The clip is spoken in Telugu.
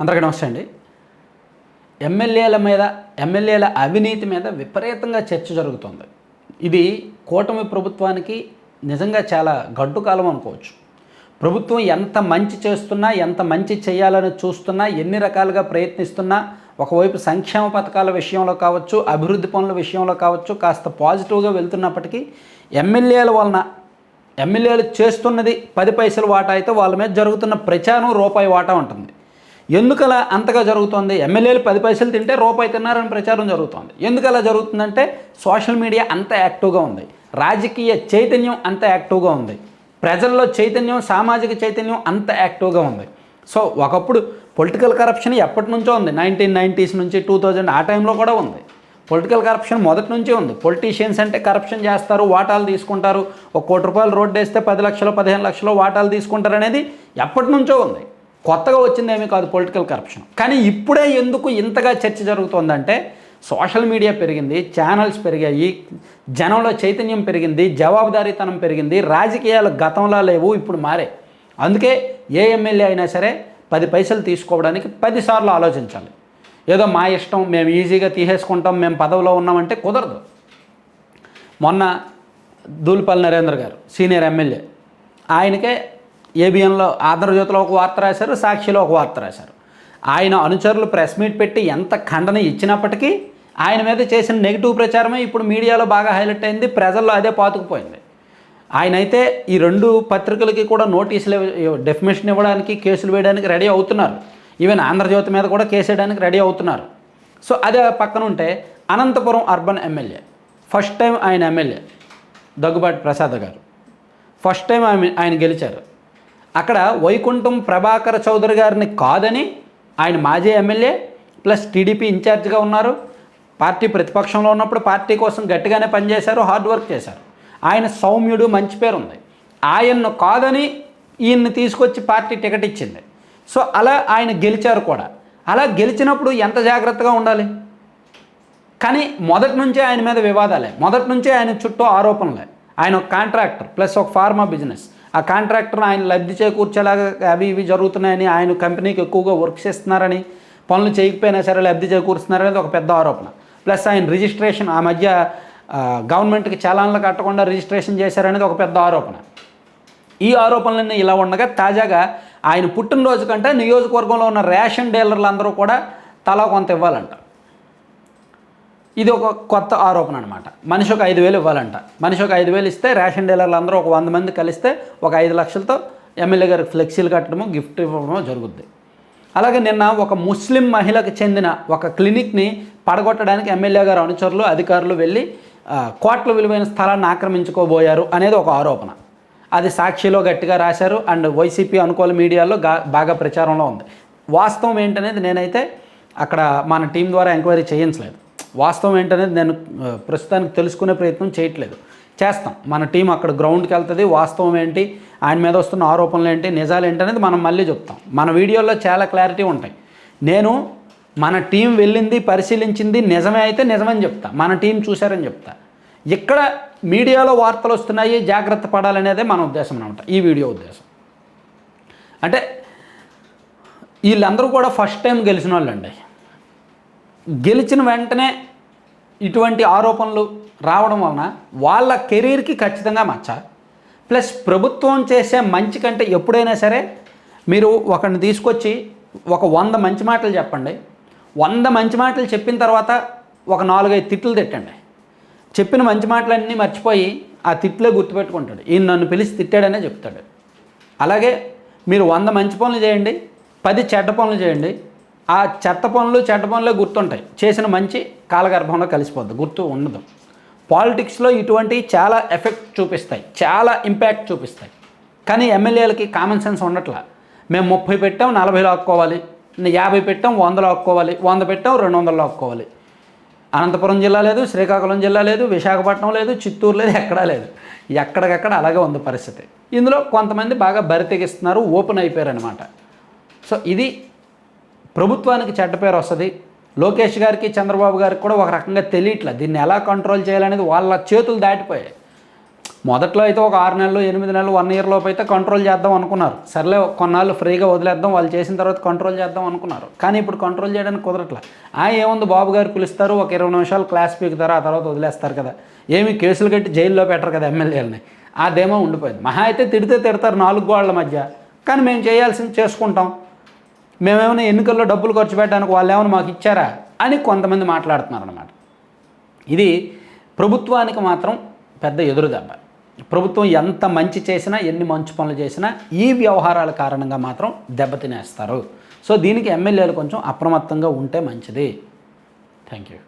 అందరికీ నమస్తే అండి. ఎమ్మెల్యేల మీద ఎమ్మెల్యేల అవినీతి మీద విపరీతంగా చర్చ జరుగుతుంది. ఇది కూటమి ప్రభుత్వానికి నిజంగా చాలా గడ్డు కాలం అనుకోవచ్చు. ప్రభుత్వం ఎంత మంచి చేస్తున్నా ఎంత మంచి చేయాలని చూస్తున్నా ఎన్ని రకాలుగా ప్రయత్నిస్తున్నా ఒకవైపు సంక్షేమ పథకాల విషయంలో కావచ్చు అభివృద్ధి పనుల విషయంలో కావచ్చు కాస్త పాజిటివ్గా వెళ్తున్నప్పటికీ ఎమ్మెల్యేల వలన ఎమ్మెల్యేలు చేస్తున్నది పది పైసలు వాటా అయితే వాళ్ళ మీద జరుగుతున్న ప్రచారం రూపాయి వాటా ఉంటుంది. ఎందుకలా అంతగా జరుగుతుంది? ఎమ్మెల్యేలు పది పైసలు తింటే రూపాయి తిన్నారని ప్రచారం జరుగుతోంది. ఎందుకు అలా జరుగుతుందంటే సోషల్ మీడియా అంత యాక్టివ్గా ఉంది. రాజకీయ చైతన్యం అంత యాక్టివ్గా ఉంది. ప్రజల్లో చైతన్యం సామాజిక చైతన్యం అంత యాక్టివ్గా ఉంది. సో ఒకప్పుడు పొలిటికల్ కరప్షన్ ఎప్పటి నుంచో ఉంది. నైన్టీన్ నైంటీస్ నుంచి టూ థౌజండ్ ఆ టైంలో కూడా ఉంది. పొలిటికల్ కరప్షన్ మొదటి నుంచే ఉంది. పొలిటీషియన్స్ అంటే కరప్షన్ చేస్తారు వాటాలు తీసుకుంటారు. ఒక కోటి రూపాయలు రోడ్డు వేస్తే పది లక్షలు పదిహేను లక్షలు వాటాలు తీసుకుంటారు అనేది ఎప్పటి నుంచో ఉంది. కొత్తగా వచ్చిందేమీ కాదు పొలిటికల్ కరప్షన్. కానీ ఇప్పుడే ఎందుకు ఇంతగా చర్చ జరుగుతోందంటే సోషల్ మీడియా పెరిగింది ఛానల్స్ పెరిగాయి జనంలో చైతన్యం పెరిగింది జవాబుదారీతనం పెరిగింది రాజకీయాలు గతంలో లేవు ఇప్పుడు మారే. అందుకే ఏ ఎమ్మెల్యే అయినా సరే పది పైసలు తీసుకోవడానికి పదిసార్లు ఆలోచించాలి. ఏదో మా ఇష్టం మేము ఈజీగా తీసేసుకుంటాం మేము పదవిలో ఉన్నామంటే కుదరదు. మొన్న దూల్పల్లి నరేంద్ర గారు సీనియర్ ఎమ్మెల్యే ఆయనకే ఏబిఎన్లో ఆంధ్రజ్యోతిలో ఒక వార్త రాశారు సాక్షిలో ఒక వార్త రాశారు. ఆయన అనుచరులు ప్రెస్ మీట్ పెట్టి ఎంత ఖండన ఇచ్చినప్పటికీ ఆయన మీద చేసిన నెగిటివ్ ప్రచారమే ఇప్పుడు మీడియాలో బాగా హైలైట్ అయింది ప్రజల్లో అదే పాతుకుపోయింది. ఆయన అయితే ఈ రెండు పత్రికలకి కూడా నోటీసులు డెఫినేషన్ ఇవ్వడానికి కేసులు వేయడానికి రెడీ అవుతున్నారు. ఈవెన్ ఆంధ్రజ్యోతి మీద కూడా కేసు వేయడానికి రెడీ అవుతున్నారు. సో అదే పక్కన ఉంటే Anantapuram urban MLA first time ఆయన ఎమ్మెల్యే దగ్గుబాటి ప్రసాద్ గారు. ఫస్ట్ టైం ఆయన ఆయన గెలిచారు. అక్కడ వైకుంఠం ప్రభాకర్ చౌదరి గారిని కాదని ఆయన మాజీ ఎమ్మెల్యే ప్లస్ టీడీపీ ఇన్ఛార్జ్గా ఉన్నారు. పార్టీ ప్రతిపక్షంలో ఉన్నప్పుడు పార్టీ కోసం గట్టిగానే పనిచేశారు హార్డ్ వర్క్ చేశారు. ఆయన సౌమ్యుడు మంచి పేరు ఉంది. ఆయన్ను కాదని ఈయన్ని తీసుకొచ్చి పార్టీ టికెట్ ఇచ్చింది. సో అలా ఆయన గెలిచారు కూడా. అలా గెలిచినప్పుడు ఎంత జాగ్రత్తగా ఉండాలి? కానీ మొదటి నుంచే ఆయన మీద వివాదాలే. మొదటి నుంచే ఆయన చుట్టూ ఆరోపణలే. ఆయన ఒక కాంట్రాక్టర్ ప్లస్ ఒక ఫార్మా బిజినెస్. ఆ కాంట్రాక్టర్ ఆయన లబ్ధి చేకూర్చేలాగా అవి ఇవి జరుగుతున్నాయని ఆయన కంపెనీకి ఎక్కువగా వర్క్ చేస్తున్నారని పనులు చేయకపోయినా సరే లబ్ధి చేకూరుస్తున్నారనేది ఒక పెద్ద ఆరోపణ. ప్లస్ ఆయన రిజిస్ట్రేషన్ ఆ మధ్య గవర్నమెంట్కి చలాన్లు కట్టకుండా రిజిస్ట్రేషన్ చేశారనేది ఒక పెద్ద ఆరోపణ. ఈ ఆరోపణలన్నీ ఇలా ఉండగా తాజాగా ఆయన పుట్టినరోజు కంటే నియోజకవర్గంలో ఉన్న రేషన్ డీలర్లు అందరూ కూడా తలా కొంత ఇవ్వాలంట. ఇది ఒక కొత్త ఆరోపణ అనమాట మనిషి ఒక ఐదు వేలు ఇవ్వాలంట. మనిషి ఒక ఐదు వేలు ఇస్తే రేషన్ డీలర్లు అందరూ ఒక వంద మంది కలిస్తే ఒక ఐదు లక్షలతో ఎమ్మెల్యే గారికి ఫ్లెక్సీలు కట్టడము గిఫ్ట్ ఇవ్వడము జరుగుద్ది. అలాగే నిన్న ఒక ముస్లిం మహిళకు చెందిన ఒక క్లినిక్ని పడగొట్టడానికి ఎమ్మెల్యే గారు అనుచరులు అధికారులు వెళ్ళి కోట్ల విలువైన స్థలాన్ని ఆక్రమించుకోబోయారు అనేది ఒక ఆరోపణ. అది సాక్షిలో గట్టిగా రాశారు. అండ్ వైసీపీ అనుకూల మీడియాలో గా బాగా ప్రచారంలో ఉంది. వాస్తవం ఏంటనేది నేనైతే అక్కడ మన టీం ద్వారా ఎంక్వైరీ చేయించలేదు. వాస్తవం ఏంటనేది నేను ప్రస్తుతానికి తెలుసుకునే ప్రయత్నం చేయట్లేదు. చేస్తాం. మన టీం అక్కడ గ్రౌండ్కి వెళ్తుంది. వాస్తవం ఏంటి? ఆయన మీద వస్తున్న ఆరోపణలు ఏంటి? నిజాలు ఏంటి అనేది మనం మళ్ళీ చెప్తాం. మన వీడియోలో చాలా క్లారిటీ ఉంటాయి. నేను మన టీం వెళ్ళింది పరిశీలించింది నిజమే అయితే నిజమని చెప్తా. మన టీం చూశారని చెప్తా. ఇక్కడ మీడియాలో వార్తలు వస్తున్నాయి. జాగ్రత్త పడాలనేదే మన ఉద్దేశం అనమాట ఈ వీడియో ఉద్దేశం. అంటే వీళ్ళందరూ కూడా ఫస్ట్ టైం గెలిచిన వాళ్ళండి. గెలిచిన వెంటనే ఇటువంటి ఆరోపణలు రావడం వలన వాళ్ళ కెరీర్కి ఖచ్చితంగా మచ్చ. ప్లస్ ప్రభుత్వం చేసే మంచి కంటే ఎప్పుడైనా సరే మీరు ఒకరిని తీసుకొచ్చి ఒక వంద మంచి మాటలు చెప్పండి. వంద మంచి మాటలు చెప్పిన తర్వాత ఒక నాలుగైదు తిట్లు తిట్టండి. చెప్పిన మంచి మాటలన్నీ మర్చిపోయి ఆ తిట్లే గుర్తుపెట్టుకుంటాడు. ఈయన నన్ను పిలిచి తిట్టాడనే చెప్తాడు. అలాగే మీరు వంద మంచి పనులు చేయండి పది చెడ్డ పనులు చేయండి ఆ చెత్త పనులు చెడ్డ పనులే గుర్తుంటాయి. చేసిన మంచి కాలగర్భంలో కలిసిపోద్ది. గుర్తు ఉండదు. పాలిటిక్స్లో ఇటువంటి చాలా ఎఫెక్ట్ చూపిస్తాయి. చాలా ఇంపాక్ట్ చూపిస్తాయి. కానీ ఎమ్మెల్యేలకి కామన్ సెన్స్ ఉండట్లా. మేము ముప్పై పెట్టాం నలభై లాక్కోవాలి యాభై పెట్టాం వందలు ఆక్కోవాలి వంద పెట్టాం రెండు వందలు ఆక్కోవాలి అనంతపురం జిల్లా లేదు శ్రీకాకుళం జిల్లా లేదు విశాఖపట్నం లేదు చిత్తూరు లేదు ఎక్కడా లేదు. ఎక్కడికక్కడ అలాగే ఉంది పరిస్థితి. ఇందులో కొంతమంది బాగా బరితెగిస్తున్నారు ఓపెన్ అయిపోయారు అనమాట సో ఇది ప్రభుత్వానికి చెడ్డ పేరు వస్తుంది. లోకేష్ గారికి చంద్రబాబు గారికి కూడా ఒక రకంగా తెలియట్లే. దీన్ని ఎలా కంట్రోల్ చేయాలనేది వాళ్ళ చేతులు దాటిపోయాయి. మొదట్లో అయితే ఒక ఆరు నెలలు ఎనిమిది నెలలు వన్ ఇయర్ లోపు అయితే కంట్రోల్ చేద్దాం అనుకున్నారు. సర్లే కొన్నాళ్ళు ఫ్రీగా వదిలేద్దాం వాళ్ళు చేసిన తర్వాత కంట్రోల్ చేద్దాం అనుకున్నారు. కానీ ఇప్పుడు కంట్రోల్ చేయడానికి కుదరట్లే. ఆ ఏముంది బాబు గారు పిలుస్తారు ఒక ఇరవై నిమిషాలు క్లాస్ పీకుతారు ఆ తర్వాత వదిలేస్తారు కదా. ఏమి కేసులు కట్టి జైల్లో పెట్టరు కదా ఎమ్మెల్యేలని. అదేమో ఉండిపోయింది. మహా అయితే తిడితే తిడతారు నాలుగు గోళ్ళ మధ్య. కానీ మేము చేయాల్సింది చేసుకుంటాం. మేమేమైనా ఎన్నికల్లో డబ్బులు ఖర్చు పెట్టడానికి వాళ్ళు ఏమైనా మాకు ఇచ్చారా అని కొంతమంది మాట్లాడుతున్నారు అనమాట ఇది ప్రభుత్వానికి మాత్రం పెద్ద ఎదురు దెబ్బ ప్రభుత్వం ఎంత మంచి చేసినా ఎన్ని మంచి పనులు చేసినా ఈ వ్యవహారాల కారణంగా మాత్రం దెబ్బతినేస్తారు సో దీనికి ఎమ్మెల్యేలు కొంచెం అప్రమత్తంగా ఉంటే మంచిది. Thank you